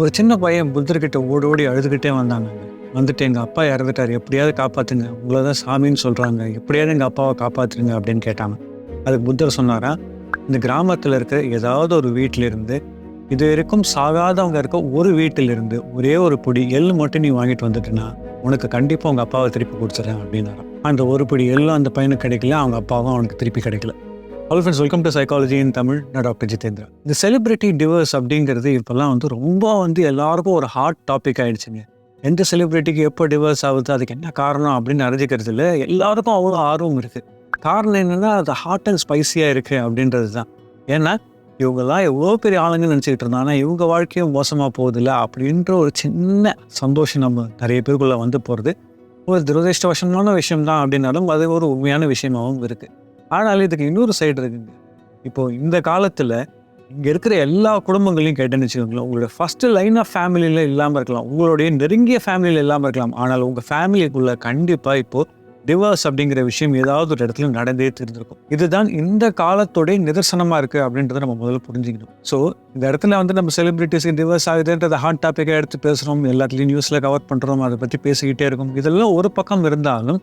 ஒரு சின்ன பையன் புத்தர்கிட்ட ஓடி ஓடி அழுதுகிட்டே வந்தாங்க வந்துட்டு எங்கள் அப்பா இறந்துட்டார். எப்படியாவது காப்பாற்றுங்க உங்களை தான் சாமின்னு சொல்கிறாங்க எப்படியாவது எங்கள் அப்பாவை காப்பாற்றுங்க அப்படின்னு கேட்டாங்க. அதுக்கு புத்தர் சொன்னாரா இந்த கிராமத்தில் இருக்க ஏதாவது ஒரு வீட்டிலிருந்து இது வரைக்கும் சாகாதவங்க இருக்க ஒரு வீட்டிலிருந்து ஒரே ஒரு பொடி எள்ளு மட்டும் நீ வாங்கிட்டு வந்துட்டுனா உனக்கு கண்டிப்பாக உங்கள் அப்பாவை திருப்பி கொடுத்துட்றேன் அப்படின்னாராம். அந்த ஒரு பொடி எள்ளும் அந்த பையனுக்கு கிடைக்கல அவங்க அப்பாவும் அவனுக்கு திருப்பி கிடைக்கல. Hello friends welcome to psychology in Tamil நான் டாக்டர் ஜிதேந்திரா இந்த செலிபிரிட்டி டிவர்ஸ் அப்படிங்கிறது இப்போல்லாம் வந்து ரொம்ப வந்து எல்லாருக்கும் ஒரு ஹாட் டாபிக் ஆகிடுச்சுங்க எந்த செலிபிரிட்டிக்கு எப்போ டிவர்ஸ் ஆகுது அதுக்கு என்ன காரணம் அப்படின்னு அறிஞ்சிக்கிறதுல எல்லாருக்கும் அவ்வளோ ஆர்வம் இருக்குது காரணம் என்னென்னா அது ஹாட் அண்ட் ஸ்பைசியாக இருக்குது அப்படின்றது தான் ஏன்னா இவங்கெல்லாம் எவ்வளோ பெரிய ஆளுங்க நினச்சிக்கிட்டு இருந்தாங்கன்னா இவங்க வாழ்க்கையும் மோசமாக போகுதில்ல அப்படின்ற ஒரு சின்ன சந்தோஷம் நம்ம நிறைய பேருக்குள்ளே வந்து போகிறது ஒரு துரதிருஷ்டவசமான விஷயம் தான் அப்படின்னாலும் அது ஒரு உண்மையான விஷயமாகவும் இருக்குது ஆனால் இதுக்கு இன்னொரு சைடு இருக்குங்க. இப்போ இந்த காலத்தில் இங்கே இருக்கிற எல்லா குடும்பங்களையும் கேட்டேன்னு வச்சுக்கோங்களேன் உங்களோட ஃபஸ்ட்டு லைன் ஆஃப் ஃபேமிலியில் இல்லாமல் இருக்கலாம் உங்களுடைய நெருங்கிய ஃபேமிலியில் இல்லாமல் இருக்கலாம் ஆனால் உங்கள் ஃபேமிலிக்குள்ள கண்டிப்பாக இப்போ டிவோர்ஸ் அப்படிங்கிற விஷயம் ஏதாவது ஒரு இடத்துல நடந்தே தெரிஞ்சிருக்கும் இதுதான் இந்த காலத்தோடைய நிதர்சனமாக இருக்குது அப்படின்றத நம்ம முதல்ல புரிஞ்சுக்கணும். ஸோ இந்த இடத்துல வந்து நம்ம செலிபிரிட்டிஸ்க்கு டிவோர்ஸ் ஆகுதுன்றத ஹாட் டாப்பிக்காக எடுத்து பேசுகிறோம் எல்லாத்துலேயும் நியூஸில் கவர் பண்ணுறோம் அதை பற்றி பேசிக்கிட்டே இருக்கும். இதெல்லாம் ஒரு பக்கம் இருந்தாலும்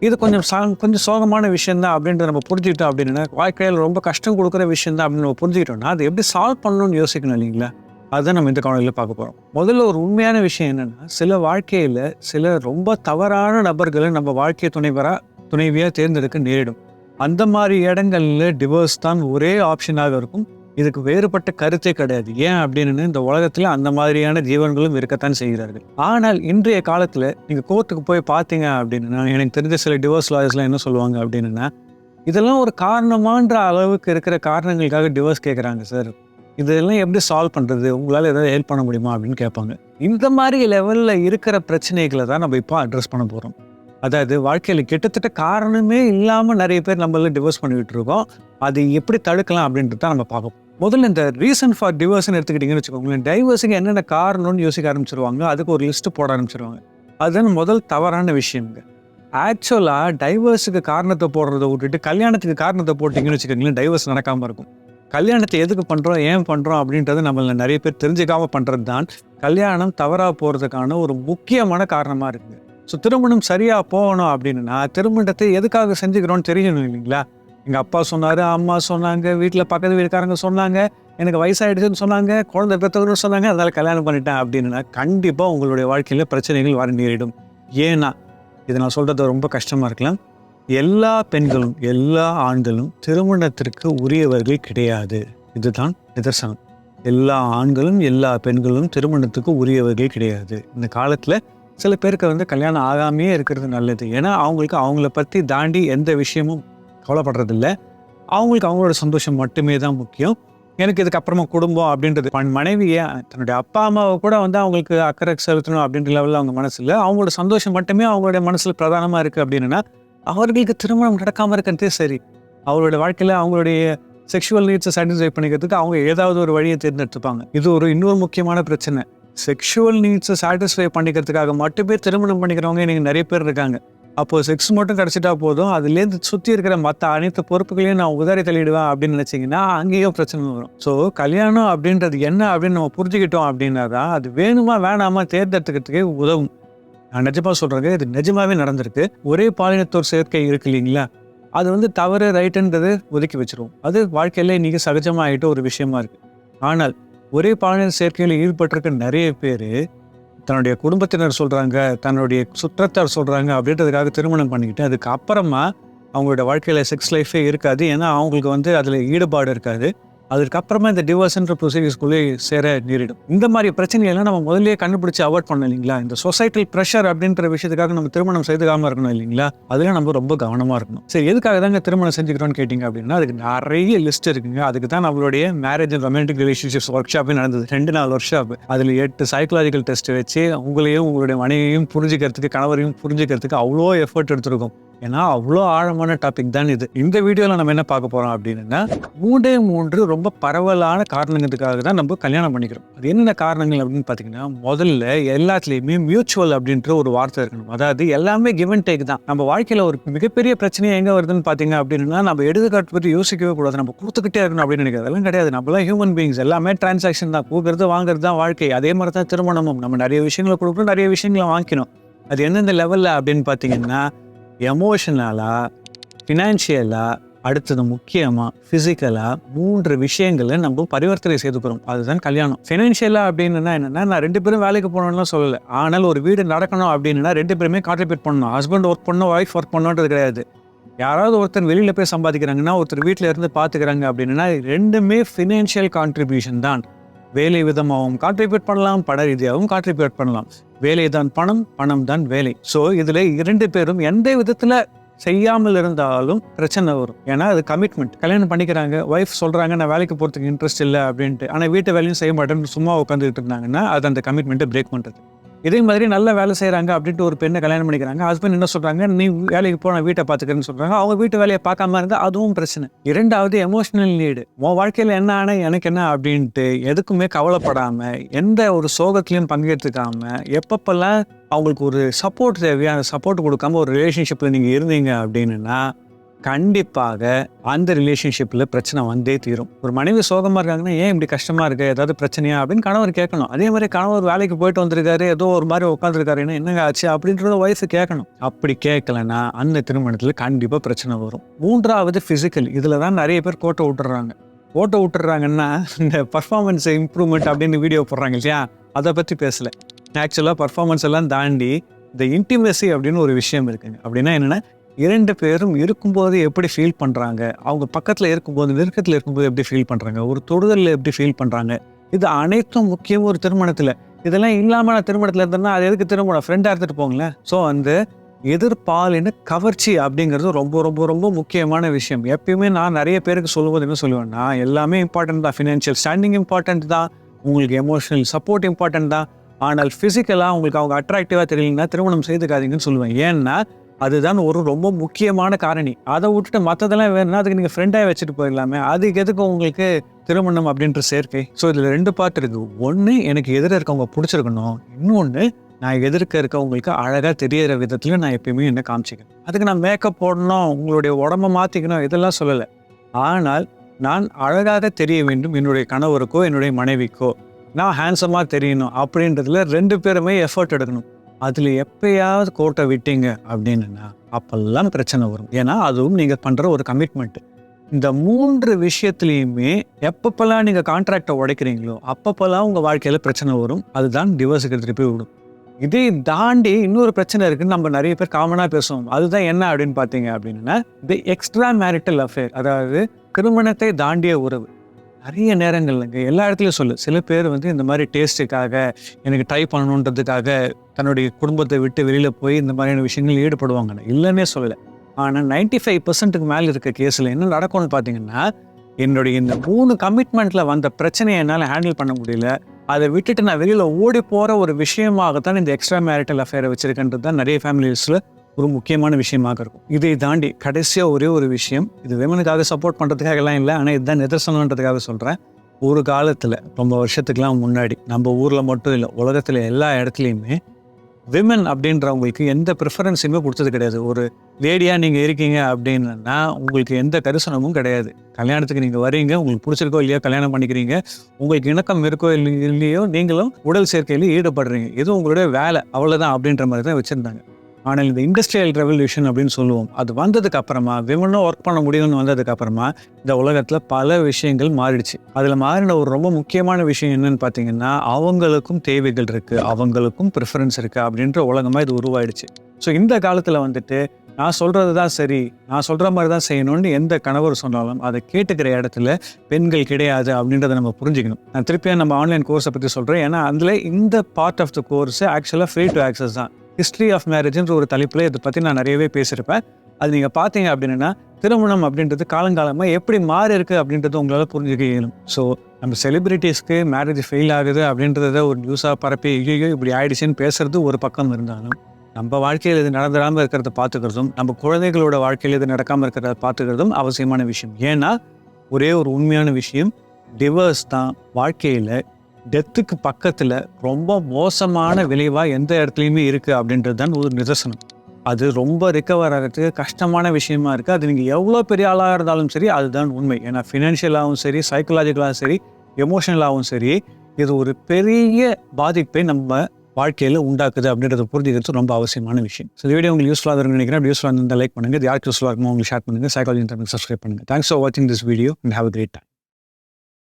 இது கொஞ்சம் சா கொஞ்சம் சோகமான விஷயம் தான் அப்படின்றத நம்ம புரிஞ்சுக்கிட்டோம் அப்படின்னா வாழ்க்கையில் ரொம்ப கஷ்டம் கொடுக்குற விஷயம் தான் அப்படின்னு நம்ம புரிஞ்சுக்கிட்டோம்னா அதை எப்படி சால்வ் பண்ணணும்னு யோசிக்கணும் இல்லைங்களா? அதுதான் நம்ம இந்த காலையில் பார்க்க போகிறோம் முதல்ல ஒரு உண்மையான விஷயம் என்னென்னா சில வாழ்க்கையில் சில ரொம்ப தவறான நபர்களை நம்ம வாழ்க்கை துணைவராக துணைவியாக தேர்ந்தெடுக்க நேரிடும். அந்த மாதிரி இடங்களில் டிவோர்ஸ் தான் ஒரே ஆப்ஷனாக இருக்கும். இதுக்கு வேறுபட்ட கருத்தே கிடையாது. ஏன் அப்படின்னு இந்த உலகத்தில் அந்த மாதிரியான ஜீவன்களும் இருக்கத்தான் செய்கிறார்கள். ஆனால் இன்றைய காலத்தில் நீங்கள் கோர்ட்டுக்கு போய் பார்த்தீங்க அப்படின்னா எனக்கு தெரிஞ்ச சில டிவோர்ஸ் லாயர்ஸ்லாம் என்ன சொல்லுவாங்க அப்படின்னா இதெல்லாம் ஒரு காரணமான்ற அளவுக்கு இருக்கிற காரணங்களுக்காக டிவோர்ஸ் கேட்குறாங்க சார் இதெல்லாம் எப்படி சால்வ் பண்ணுறது உங்களால் ஏதாவது ஹெல்ப் பண்ண முடியுமா அப்படின்னு கேட்பாங்க. இந்த மாதிரி லெவலில் இருக்கிற பிரச்சனைகளை தான் நம்ம இப்போ அட்ரஸ் பண்ண போகிறோம் அதாவது வாழ்க்கையில் கிட்டத்தட்ட காரணமே இல்லாமல் நிறைய பேர் நம்மள டிவோர்ஸ் பண்ணிக்கிட்டு இருக்கோம். அது எப்படி தடுக்கலாம் அப்படின்றத நம்ம பார்ப்போம். முதல்ல இந்த ரீசன் ஃபார் டிவோர்ஸ்னு எடுத்துக்கிட்டிங்கன்னு வச்சுக்கோங்களேன் டைவர்ஸுக்கு என்னென்ன காரணம்னு யோசிக்க ஆரம்பிச்சிருவாங்க. அதுக்கு ஒரு லிஸ்ட்டு போட ஆரம்பிச்சிருவாங்க. அதுதான் முதல் தவறான விஷயங்க ஆக்சுவலாக டைவர்ஸுக்கு காரணத்தை போடுறத விட்டுட்டு கல்யாணத்துக்கு காரணத்தை போட்டிங்கன்னு வச்சுக்கோங்களேன் டைவர்ஸ் நடக்காமல் இருக்கும். கல்யாணத்தை எதுக்கு பண்ணுறோம் ஏன் பண்ணுறோம் அப்படின்றது நம்மள நிறைய பேர் தெரிஞ்சுக்காம பண்ணுறது தான் கல்யாணம் தவறாக போகிறதுக்கான ஒரு முக்கியமான காரணமாக இருக்குது ஸோ திருமணம் சரியாக போகணும் அப்படின்னா திருமணத்தை எதுக்காக செஞ்சுக்கிறோன்னு தெரியணும் இல்லைங்களா? எங்கள் அப்பா சொன்னார் அம்மா சொன்னாங்க வீட்டில் பக்கத்து வீட்டுக்காரங்க சொன்னாங்க எனக்கு வயசாகிடுச்சுன்னு சொன்னாங்க குழந்தை பெற்றவர்கள் சொன்னாங்க அதனால் கல்யாணம் பண்ணிட்டேன் அப்படின்னா கண்டிப்பாக உங்களுடைய வாழ்க்கையில் பிரச்சனைகள் வர நேரிடும். ஏன்னா இதை நான் சொல்கிறது ரொம்ப கஷ்டமாக இருக்கலாம். எல்லா பெண்களும் எல்லா ஆண்களும் திருமணத்திற்கு உரியவர்கள் கிடையாது. இதுதான் நிதர்சனம். எல்லா ஆண்களும் எல்லா பெண்களும் திருமணத்துக்கு உரியவர்கள் கிடையாது. இந்த காலத்தில் சில பேருக்கு வந்து கல்யாணம் ஆகாமையே இருக்கிறது நல்லது. ஏன்னா அவங்களுக்கு அவங்கள பற்றி தாண்டி எந்த விஷயமும் கவலைப்படுறதில்ல. அவங்களுக்கு அவங்களோட சந்தோஷம் மட்டுமே தான் முக்கியம். எனக்கு இதுக்கப்புறமா குடும்பம் அப்படின்றது பண் மனைவியை தன்னுடைய அப்பா அம்மாவை கூட வந்து அவங்களுக்கு அக்கறை செலுத்தணும் அப்படின்ற லெவலில் அவங்க மனசில் அவங்களோட சந்தோஷம் மட்டுமே அவங்களுடைய மனசில் பிரதானமாக இருக்குது அப்படின்னா அவர்களுக்கு திருமணம் நடக்காமல் இருக்கிறதே சரி. அவரோட வாழ்க்கையில் அவங்களுடைய செக்ஷுவல் நீட்ஸை சாட்டிஸ்ஃபை பண்ணிக்கிறதுக்கு அவங்க ஏதாவது ஒரு வழியை தேர்ந்தெடுத்துப்பாங்க. இது ஒரு இன்னொரு முக்கியமான பிரச்சனை. செக்ஷுவல் நீட்ஸை சாட்டிஸ்ஃபை பண்ணிக்கிறதுக்காக மட்டுமே திருமணம் பண்ணிக்கிறவங்க எனக்கு நிறைய பேர் இருக்காங்க. அப்போது செக்ஸ் மட்டும் கிடச்சிட்டா போதும். அதுலேருந்து சுற்றி இருக்கிற மற்ற அனைத்து பொறுப்புகளையும் நான் உதாரி தள்ளிடுவேன் அப்படின்னு நினச்சிங்கன்னா அங்கேயும் பிரச்சனை வரும். ஸோ கல்யாணம் அப்படின்றது என்ன அப்படின்னு நம்ம புரிஞ்சுக்கிட்டோம் அப்படின்னா தான் அது வேணுமா வேணாமா தேர்ந்தெடுத்துக்கிறதுக்கு உதவும். நான் நிஜமாக சொல்கிறேங்க இது நிஜமாவே நடந்திருக்கு. ஒரே பாலினத்தோர் சேர்க்கை இருக்கு இல்லைங்களா? அது வந்து தவறு ரைட்டுன்றது ஒதுக்கி வச்சிருவோம். அது வாழ்க்கையில் இன்னைக்கு சகஜமாகிட்ட ஒரு விஷயமா இருக்குது ஆனால் ஒரே பாலியல் சேர்க்கையில் ஈடுபட்டிருக்க நிறைய பேர் தன்னுடைய குடும்பத்தினர் சொல்கிறாங்க தன்னுடைய சுற்றத்தார் சொல்கிறாங்க அப்படின்றதுக்காக திருமணம் பண்ணிக்கிட்டு அதுக்கு அப்புறமா அவங்களோட வாழ்க்கையில் செக்ஸ் லைஃபே இருக்காது. ஏன்னா அவங்களுக்கு வந்து அதில் ஈடுபாடு இருக்காது. அதுக்கப்புறமா இந்த டிவோர்ஸ்ன்ற ப்ரொசீஜர்ஸ்குள்ளே சேர நேரிடும். இந்த மாதிரி பிரச்சனையெல்லாம் நம்ம முதல்லயே கண்டுபிடிச்சு அவாய்ட் பண்ண இல்லைங்களா? இந்த சொசைட்டல் ப்ரெஷர் அப்படின்ற விஷயத்துக்காக நம்ம திருமணம் செய்துக்காம இருக்கணும் இல்லைங்களா? அதில் நம்ம ரொம்ப கவனமாக இருக்கணும். சரி எதுக்காக தாங்க திருமணம் செஞ்சுக்கிறோம்னு கேட்டிங்க அப்படின்னா அதுக்கு நிறைய லிஸ்ட் இருக்குங்க. அதுக்கு தான் நம்மளுடைய marriage and romantic relationships work ஷாப்பே நடந்தது. ரெண்டு நாள் ஒர்க் ஷாப் அதில் எட்டு சைக்கலாஜிக்கல் டெஸ்ட் வச்சு உங்களையும் உங்களுடைய மனைவியையும் புரிஞ்சுக்கிறதுக்கு கணவரையும் புரிஞ்சுக்கிறதுக்கு அவ்வளோ எஃபர்ட் எடுத்திருக்கும். ஏன்னா அவ்வளோ ஆழமான டாபிக் தான் இது. இந்த வீடியோவில் நம்ம என்ன பார்க்க போகிறோம் அப்படின்னா மூன்றே மூன்று ரொம்ப பரவலான காரணங்களுக்காக தான் நம்ம கல்யாணம் பண்ணிக்கிறோம். அது என்னென்ன காரணங்கள் அப்படின்னு பார்த்தீங்கன்னா முதல்ல எல்லாத்துலேயுமே மியூச்சுவல் அப்படின்ற ஒரு வார்த்தை இருக்கணும். அதாவது எல்லாமே கிவ் அண்ட் டேக் தான். நம்ம வாழ்க்கையில் ஒரு மிகப்பெரிய பிரச்சனை எங்கே வருதுன்னு பார்த்தீங்க அப்படின்னா நம்ம எடுத்துக்காட்டு பற்றி யோசிக்கவே கூடாது. நம்ம கொடுத்துக்கிட்டே இருக்கணும் அப்படின்னு நினைக்கிறது அதெல்லாம் கிடையாது. நம்மளாம் ஹியூமன் பீயிங்ஸ் எல்லாமே டிரான்சாக்ஷன் தான். கொடுக்கறது வாங்குறது தான் வாழ்க்கை. அதே மாதிரி தான் திருமணமும். நம்ம நிறைய விஷயங்களை கொடுக்கணும் நிறைய விஷயங்களை வாங்கிக்கணும். அது எந்தெந்த லெவலில் அப்படின்னு பார்த்தீங்கன்னா எமோஷனலாக ஃபினான்ஷியலாக அடுத்தது முக்கியமாக ஃபிசிக்கலாக மூன்று விஷயங்களை நம்ம பரிவர்த்தனை செய்துக்கிறோம் அதுதான் கல்யாணம். ஃபினான்ஷியலாக அப்படின்னா என்னென்னா நான் ரெண்டு பேரும் வேலைக்கு போகணும்லாம் சொல்லலை. ஆனால் ஒரு வீடு நடக்கணும் அப்படின்னா ரெண்டு பேருமே கான்ட்ரிபியூட் பண்ணணும். ஹஸ்பண்ட் ஒர்க் பண்ணணும் ஒய்ஃப் ஒர்க் பண்ணணுன்றது கிடையாது. யாராவது ஒருத்தர் வெளியில் போய் சம்பாதிக்கிறாங்கன்னா ஒருத்தர் வீட்டில் இருந்து பார்த்துக்கிறாங்க அப்படின்னா ரெண்டுமே ஃபினான்ஷியல் கான்ட்ரிபியூஷன் தான். வேலை விதமாகவும் கான்ட்ரிபியூட் பண்ணலாம் பட ரீதியாகவும் கான்ட்ரிபியூட் பண்ணலாம். வேலை தான் பணம் பணம் தான் வேலை. ஸோ இதில் இரண்டு பேரும் எந்த விதத்தில் செய்யாமல் இருந்தாலும் பிரச்சனை வரும். ஏன்னா அது கமிட்மெண்ட் கல்யாணம் பண்ணிக்கிறாங்க ஒய்ஃப் சொல்கிறாங்க நான் வேலைக்கு போகிறதுக்கு இன்ட்ரெஸ்ட் இல்லை அப்படின்ட்டு. ஆனால் வீட்டு வேலையும் செய்ய மாட்டேன்னு சும்மா உட்காந்துக்கிட்டு இருந்தாங்கன்னா அது அந்த கமிட்மெண்ட்டை பிரேக் பண்ணுறது இதே மாதிரி நல்ல வேலை செய்கிறாங்க அப்படின்ட்டு ஒரு பெண்ணை கல்யாணம் பண்ணிக்கிறாங்க. ஹஸ்பண்ட் என்ன சொல்கிறாங்க நீ வேலைக்கு போ நான் வீட்டை பார்த்துக்கிறேன்னு சொல்கிறாங்க அவங்க வீட்டு வேலையை பார்க்காம இருந்தால் அதுவும் பிரச்சனை. இரண்டாவது எமோஷனல் நீடு உன் வாழ்க்கையில் என்ன ஆனால் எனக்கு என்ன அப்படின்ட்டு எதுக்குமே கவலைப்படாமல் எந்த ஒரு சோகத்துலையும் பங்கேற்றுக்காமல் எப்பப்பெல்லாம் அவங்களுக்கு ஒரு சப்போர்ட் தேவையான அந்த சப்போர்ட் கொடுக்காம ஒரு ரிலேஷன்ஷிப்பில் நீங்கள் இருந்தீங்க அப்படின்னா கண்டிப்பாக அந்த ரிலேஷன்ஷிப்பில் பிரச்சனை வந்தே தீரும். ஒரு மனைவி சோகமாக இருக்காங்கன்னா ஏன் இப்படி கஷ்டமாக இருக்கு? ஏதாவது பிரச்சனையா? அப்படின்னு கணவர் கேட்கணும். அதே மாதிரி கணவர் வேலைக்கு போயிட்டு வந்திருக்காரு ஏதோ ஒரு மாதிரி உட்காந்துருக்காருன்னா என்னங்க ஆச்சு? அப்படின்றத வயசு கேட்கணும். அப்படி கேட்கலன்னா அந்த திருமணத்தில் கண்டிப்பாக பிரச்சனை வரும். மூன்றாவது ஃபிசிக்கல் இதில் தான் நிறைய பேர் கோட்டை விட்டுறாங்க. கோட்டை விட்டுறாங்கன்னா இந்த பர்ஃபார்மன்ஸ் இம்ப்ரூவ்மெண்ட் அப்படின்னு வீடியோ போடுறாங்க இல்லையா? அதை பற்றி பேசலை. ஆக்சுவலாக பர்ஃபார்மன்ஸ் எல்லாம் தாண்டி இந்த இன்டிமெசி அப்படின்னு ஒரு விஷயம் இருக்குங்க. அப்படின்னா என்னென்னா இரண்டு பேரும் இருக்கும்போது எப்படி ஃபீல் பண்ணுறாங்க அவங்க பக்கத்தில் இருக்கும்போது நெருக்கத்தில் இருக்கும்போது எப்படி ஃபீல் பண்ணுறாங்க ஒரு தொடுதலில் எப்படி ஃபீல் பண்ணுறாங்க இது அனைத்தும் முக்கியம் ஒரு திருமணத்தில். இதெல்லாம் இல்லாமல் நான் திருமணத்தில் இருந்தேன்னா அது எதுக்கு திருமணம்? ஃப்ரெண்டாக எடுத்துகிட்டு போங்களேன். ஸோ அந்த எதிர்பாலின கவர்ச்சி அப்படிங்கிறது ரொம்ப ரொம்ப ரொம்ப முக்கியமான விஷயம். எப்பயுமே நான் நிறைய பேருக்கு சொல்லுவது என்ன சொல்லுவேன்னா எல்லாமே இம்பார்ட்டன்ட் தான். ஃபினான்ஷியல் ஸ்டாண்டிங் இம்பார்ட்டன்ட் தான். உங்களுக்கு எமோஷனல் சப்போர்ட் இம்பார்ட்டன்ட் தான். ஆனால் ஃபிசிக்கலாக உங்களுக்கு அவங்க அட்ராக்டிவாக தெரியலன்னா திருமணம் செய்துக்காதீங்கன்னு சொல்லுவேன். ஏன்னா அதுதான் ஒரு ரொம்ப முக்கியமான காரணி. அதை விட்டுட்டு மற்றதெல்லாம் வேணும்னா அதுக்கு நீங்கள் ஃப்ரெண்டாக வச்சுட்டு போயிடலாமே. அதுக்கு எதுக்கு உங்களுக்கு திருமணம் அப்படின்ற சேர்க்கை? ஸோ இதில் ரெண்டு பார்ட் இருக்குது ஒன்று எனக்கு எதிர இருக்கவங்க பிடிச்சிருக்கணும். இன்னொன்று நான் எதிர்க்க இருக்கவங்களுக்கு அழகாக தெரியற விதத்துலையும் நான் எப்பயுமே என்ன காமிச்சிக்கணும் அதுக்கு நான் மேக்கப் போடணும் உங்களுடைய உடம்ப மாற்றிக்கணும் இதெல்லாம் சொல்லலை. ஆனால் நான் அழகாக தெரிய வேண்டும் என்னுடைய கணவருக்கோ என்னுடைய மனைவிக்கோ. நான் ஹேண்ட்ஸமாக தெரியணும் அப்படின்றதுல ரெண்டு பேருமே எஃபர்ட் எடுக்கணும். அதில் எப்பயாவது கோட்டை விட்டீங்க அப்படின்னா அப்பெல்லாம் பிரச்சனை வரும். ஏன்னா அதுவும் நீங்கள் பண்ணுற ஒரு கமிட்மெண்ட்டு இந்த மூன்று விஷயத்துலையுமே எப்பப்பெல்லாம் நீங்கள் கான்ட்ராக்டை உடைக்கிறீங்களோ அப்பப்பெல்லாம் உங்கள் வாழ்க்கையில் பிரச்சனை வரும். அதுதான் டிவோர்ஸுக்கு திருப்பி விடும். இதை தாண்டி இன்னொரு பிரச்சனை இருக்குன்னு நம்ம நிறைய பேர் காமனாக பேசுவோம். அதுதான் என்ன அப்படின்னு பார்த்தீங்க அப்படின்னா தி எக்ஸ்ட்ரா மேரிட்டல் அஃபேர் அதாவது திருமணத்தை தாண்டிய உறவு. நிறைய நேரங்கள்லங்க எல்லா இடத்துலையும் சொல்லு. சில பேர் வந்து இந்த மாதிரி டேஸ்ட்டுக்காக எனக்கு ட்ரை பண்ணணுன்றதுக்காக தன்னுடைய குடும்பத்தை விட்டு வெளியில் போய் இந்த மாதிரியான விஷயங்கள் ஈடுபடுவாங்க. இல்லைன்னே சொல்லலை. ஆனால் நைன்டி ஃபைவ் பர்சன்ட்டுக்கு மேலே இருக்க கேஸில் என்ன நடக்கும்னு பார்த்தீங்கன்னா என்னுடைய இந்த மூணு கமிட்மெண்ட்டில் வந்த பிரச்சனையை என்னால் ஹேண்டில் பண்ண முடியல. அதை விட்டுட்டு நான் வெளியில் ஓடி போகிற ஒரு விஷயமாகத்தான் இந்த எக்ஸ்ட்ரா மேரிட்டல் அஃபேரை வச்சிருக்கின்றது தான் நிறைய ஃபேமிலிஸில் ஒரு முக்கியமான விஷயமாக இருக்கும். இதை தாண்டி கடைசியாக ஒரே ஒரு விஷயம் இது விமனுக்காக சப்போர்ட் பண்ணுறதுக்காக எல்லாம் இல்லை ஆனால் இதுதான் நிதர்சனன்றதுக்காக சொல்கிறேன் ஒரு காலத்தில் ரொம்ப வருஷத்துக்கெலாம் முன்னாடி நம்ம ஊரில் மட்டும் இல்லை உலகத்தில் எல்லா இடத்துலையுமே விமன் அப்படின்றவங்களுக்கு எந்த ப்ரிஃபரன்ஸுமே கொடுத்தது கிடையாது. ஒரு லேடியாக நீங்கள் இருக்கீங்க அப்படின்னா உங்களுக்கு எந்த கரிசனமும் கிடையாது. கல்யாணத்துக்கு நீங்கள் வரீங்க உங்களுக்கு பிடிச்சிருக்கோ இல்லையோ கல்யாணம் பண்ணிக்கிறீங்க உங்களுக்கு இணக்கம் இருக்கோ இல்லை இல்லையோ நீங்களும் உடல் சேர்க்கையில் ஈடுபடுறீங்க. இது உங்களுடைய வேலை அவ்வளோதான் அப்படின்ற மாதிரி தான் வச்சுருந்தாங்க. ஆனால் இந்த இண்டஸ்ட்ரியல் ரெவல்யூஷன் அப்படின்னு சொல்லுவோம் அது வந்ததுக்கு அப்புறமா விமனும் ஒர்க் பண்ண முடியும்னு வந்ததுக்கு அப்புறமா இந்த உலகத்தில் பல விஷயங்கள் மாறிடுச்சு. அதில் மாறின ஒரு ரொம்ப முக்கியமான விஷயம் என்னன்னு பார்த்தீங்கன்னா அவங்களுக்கும் தேவைகள் இருக்குது அவங்களுக்கும் ப்ரிஃபரன்ஸ் இருக்குது அப்படின்ற உலகமாக இது உருவாயிடுச்சு. ஸோ இந்த காலத்தில் வந்துட்டு நான் சொல்கிறது தான் சரி நான் சொல்கிற மாதிரி தான் செய்யணும்னு எந்த கணவர் சொன்னாலும் அதை கேட்டுக்கிற இடத்துல பெண்கள் கிடையாது அப்படின்றத நம்ம புரிஞ்சுக்கணும். நான் திருப்பியும் நம்ம ஆன்லைன் கோர்ஸை பற்றி சொல்கிறேன் ஏன்னா அதில் இந்த பார்ட் ஆஃப் த கோர்ஸ் ஆக்சுவலாக ஃப்ரீ டு ஆக்சஸ் தான். ஹிஸ்ட்ரி ஆஃப் மேரேஜ்ன்ற ஒரு தலைப்பில் இதை பற்றி நான் நிறையவே பேசியிருப்பேன். அது நீங்கள் பார்த்தீங்க அப்படின்னா திருமணம் அப்படின்றது காலங்காலமாக எப்படி மாறி இருக்குது அப்படின்றது உங்களால் புரிஞ்சுக்க இயலும் ஸோ நம்ம செலிபிரிட்டிஸ்க்கு மேரேஜ் ஃபெயில் ஆகுது அப்படின்றத ஒரு நியூஸாக பரப்பி ஐயோ இப்படி ஆயிடுச்சுன்னு பேசுறது ஒரு பக்கம் இருந்தாலும் நம்ம வாழ்க்கையில் இது நடந்துடாமல் இருக்கிறத பார்த்துக்கிறதும் நம்ம குழந்தைகளோட வாழ்க்கையில் இது நடக்காமல் இருக்கிறத பார்த்துக்கிறதும் அவசியமான விஷயம். ஏன்னா ஒரே ஒரு உண்மையான விஷயம் டிவர்ஸ் தான் வாழ்க்கையில் டெத்துக்கு பக்கத்தில் ரொம்ப மோசமான விளைவாக எந்த இடத்துலையுமே இருக்குது அப்படின்றது தான் ஒரு நிதர்சனம். அது ரொம்ப ரிக்கவர் ஆகிறதுக்கு கஷ்டமான விஷயமா இருக்குது அது நீங்கள் எவ்வளோ பெரிய ஆளாக இருந்தாலும் சரி அதுதான் உண்மை. ஏன்னா ஃபினான்ஷியலாகவும் சரி சைக்கலாஜிக்கலாகவும் சரி எமோஷனலாகவும் சரி இது ஒரு பெரிய பாதிப்பை நம்ம வாழ்க்கையில் உண்டாக்குது அப்படின்றத புரிஞ்சுக்கிறது ரொம்ப அவசியமான விஷயம். ஸோ இந்த வீடியோ உங்களுக்கு யூஸ்ஃபுல்லாக இருக்குன்னு நினைக்கிறேன். அப்படி யூஸ்ஃபுல்லாக இருந்தால் லைக் பண்ணுங்கள் யாருக்கு யூஸ்ஃபுல்லாக இருக்குமோ உங்களுக்கு ஷேர் பண்ணுங்கள் சைக்காலஜி சப்ஸ்கிரைப் பண்ணுங்கள் தேங்க்ஸ் ஃபார் வாட்சிங் this video and have a great time